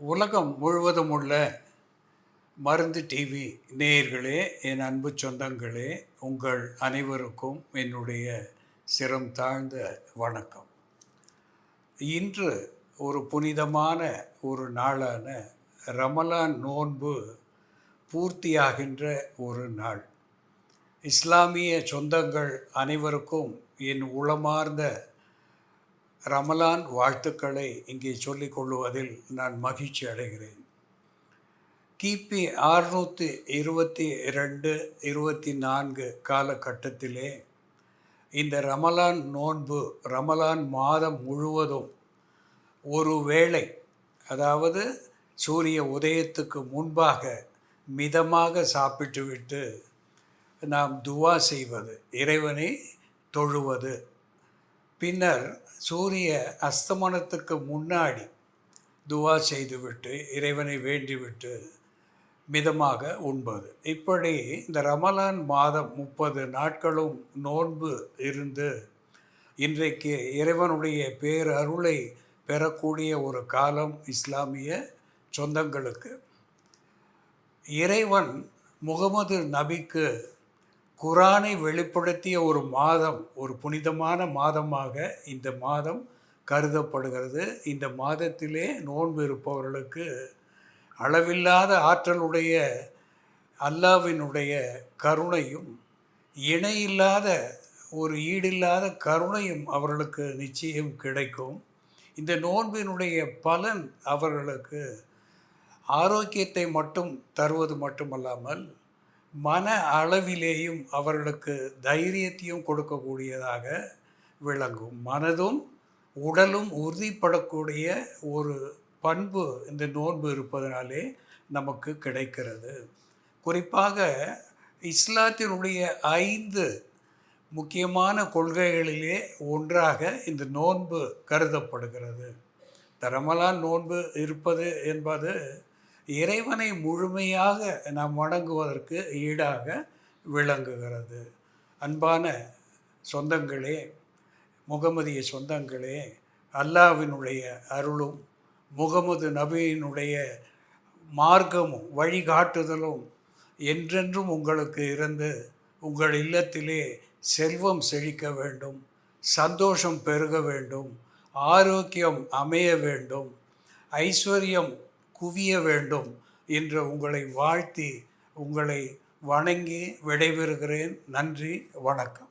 உலகம் முழுவதும் உள்ள மருந்து டிவி நேயர்களே என் அன்பு சொந்தங்களே உங்கள் அனைவருக்கும் என்னுடைய சிரம் தாழ்ந்த வணக்கம். இன்று ஒரு புனிதமான ஒரு நாளான ரமலான் நோன்பு பூர்த்தியாகின்ற ஒரு நாள். இஸ்லாமிய சொந்தங்கள் அனைவருக்கும் என் உளமார்ந்த ரமலான் வாழ்த்துக்களை இங்கே சொல்லிக் கொள்வதில் நான் மகிழ்ச்சி அடைகிறேன். கிபி அறுநூற்றி இருபத்தி ரெண்டு இருபத்தி நான்கு காலகட்டத்திலே இந்த ரமலான் நோன்பு ரமலான் மாதம் முழுவதும் ஒரு வேளை அதாவது சூரிய உதயத்துக்கு முன்பாக மிதமாக சாப்பிட்டுவிட்டு நாம் துவா செய்வது இறைவனை தொழுவது பின்னர் சூரிய அஸ்தமனத்துக்கு முன்னாடி துவா செய்துவிட்டு இறைவனை வேண்டிவிட்டு மிதமாக உண்பது. இப்படி இந்த ரமலான் மாதம் முப்பது நாட்களும் நோன்பு இருந்து இன்றைக்கு இறைவனுடைய பேரருளை பெறக்கூடிய ஒரு காலம் இஸ்லாமிய சொந்தங்களுக்கு. இறைவன் முகமது நபிக்கு குரானை வெளிப்படுத்திய ஒரு மாதம் ஒரு புனிதமான மாதமாக இந்த மாதம் கருதப்படுகிறது. இந்த மாதத்திலே நோன்பு இருப்பவர்களுக்கு அளவில்லாத ஆற்றலுடைய அல்லாவினுடைய கருணையும் இணையில்லாத ஒரு ஈடில்லாத கருணையும் அவர்களுக்கு நிச்சயம் கிடைக்கும். இந்த நோன்பினுடைய பலன் அவர்களுக்கு ஆரோக்கியத்தை மட்டும் தருவது மட்டுமல்லாமல் மன அளவிலேயும் அவர்களுக்கு தைரியத்தையும் கொடுக்கக்கூடியதாக விளங்கும். மனதும் உடலும் உறுதிப்படக்கூடிய ஒரு பண்பு இந்த நோன்பு இருப்பதனாலே நமக்கு கிடைக்கிறது. குறிப்பாக இஸ்லாத்தினுடைய ஐந்து முக்கியமான கொள்கைகளிலே ஒன்றாக இந்த நோன்பு கருதப்படுகிறது. தரமலான் நோன்பு இருப்பது என்பது இறைவனை முழுமையாக நாம் வணங்குவதற்கு ஈடாக விளங்குகிறது. அன்பான சொந்தங்களே முகமதிய சொந்தங்களே அல்லாவினுடைய அருளும் முகமது நபியினுடைய மார்க்கமும் வழிகாட்டுதலும் என்றென்றும் உங்களுக்கு இருந்து உங்கள் இல்லத்திலே செல்வம் செழிக்க வேண்டும் சந்தோஷம் பெருக வேண்டும் ஆரோக்கியம் அமைய வேண்டும் ஐஸ்வர்யம் குவிய வேண்டும் என்று உங்களை வாழ்த்தி உங்களை வணங்கி விடைபெறுகிறேன். நன்றி வணக்கம்.